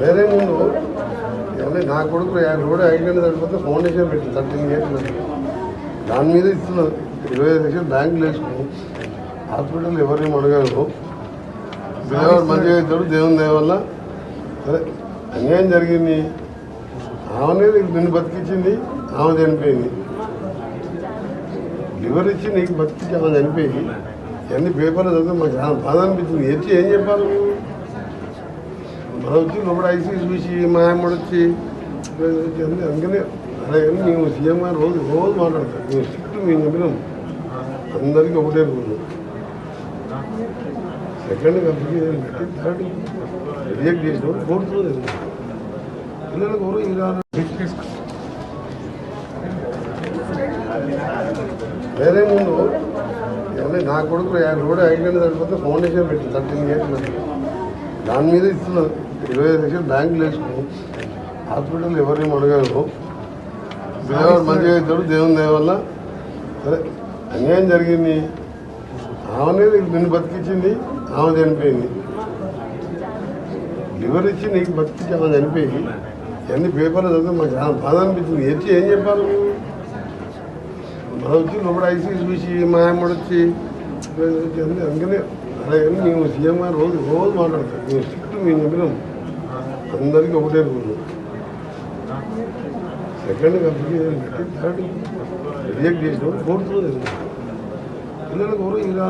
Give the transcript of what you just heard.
వేరే ముందు ఏమన్నా నా కొడుకు యాభై కూడా ఐదు సరిపోతే ఫౌండేషన్ పెట్టి థర్టీన్ ఇయర్స్ దాని మీద ఇస్తున్నారు ఇరవై ఐదు లక్షలు బ్యాంకులు వేసుకుని హాస్పిటల్ ఎవరేం అడగరు. పిల్లవాడు మంచిగా అవుతాడు దేవుని దేవల్ల సరే అన్యాయం జరిగింది. ఆమెనే నిన్ను బతికించింది ఆమె చనిపోయింది. లివర్ ఇచ్చి నీకు బతికించి ఆమె చనిపోయింది? ఇవన్నీ పేపర్లు చదివితే మాకు చాలా బాధ అనిపించింది ఎచ్చి ఏం చెప్పాలి? మనం వచ్చి లోపల ఐసీసీ చూసి మా అమ్మడు వచ్చి అందుకనే అలాగే కానీ మేము సీఎం గారు రోజు రోజు మాట్లాడతాం మేము స్ట్రిక్ట్ మేము చెప్పినాం అందరికీ ఒకటే రూల్. సెకండ్ అప్లికేషన్ పెట్టి థర్డ్. రిజెక్ట్ చేసిన ఫోర్త్ పిల్లలకు ఎవరు ఇలా వేరే ముందు ఏమన్నా నా కొడుకు యాభై కూడా ఐదు సరిపోతే ఫౌండేషన్ పెట్టి థర్టీన్ ఇయర్స్ దాని మీద ఇస్తున్నారు. ఇరవై ఐదు లక్షలు బ్యాంకులు వేసుకుని హాస్పిటల్ ఎవరేం అడగరు. పిల్లవాడు మంచిగా అవుతాడు దేవుని దేవల్ల సరే అన్యాయం జరిగింది. ఆమెనే నిన్ను బతికించింది ఆమె చనిపోయింది. లివర్ ఇచ్చి నీకు బతికించి ఆమె చనిపోయి ఇవన్నీ పేపర్లు చదివితే మాకు చాలా బాధ అనిపించింది ఎచ్చి ఏం చెప్పాలి? నువ్వు? మనం వచ్చి లోపల ఐసీ చూసి మా అమ్మడు వచ్చి అన్ని అందుకనే అదే కానీ మేము సీఎం గారు రోజు రోజు మాట్లాడతాం మేము స్ట్రిక్ట్ మేము చెప్పినాం అందరికీ ఒకటే రూల్ సెకండ్ అప్లికేషన్ పెట్టి థర్డ్ రిజెక్ట్ చేసిన ఫోర్త్ పిల్లలకు ఎవరు ఇలా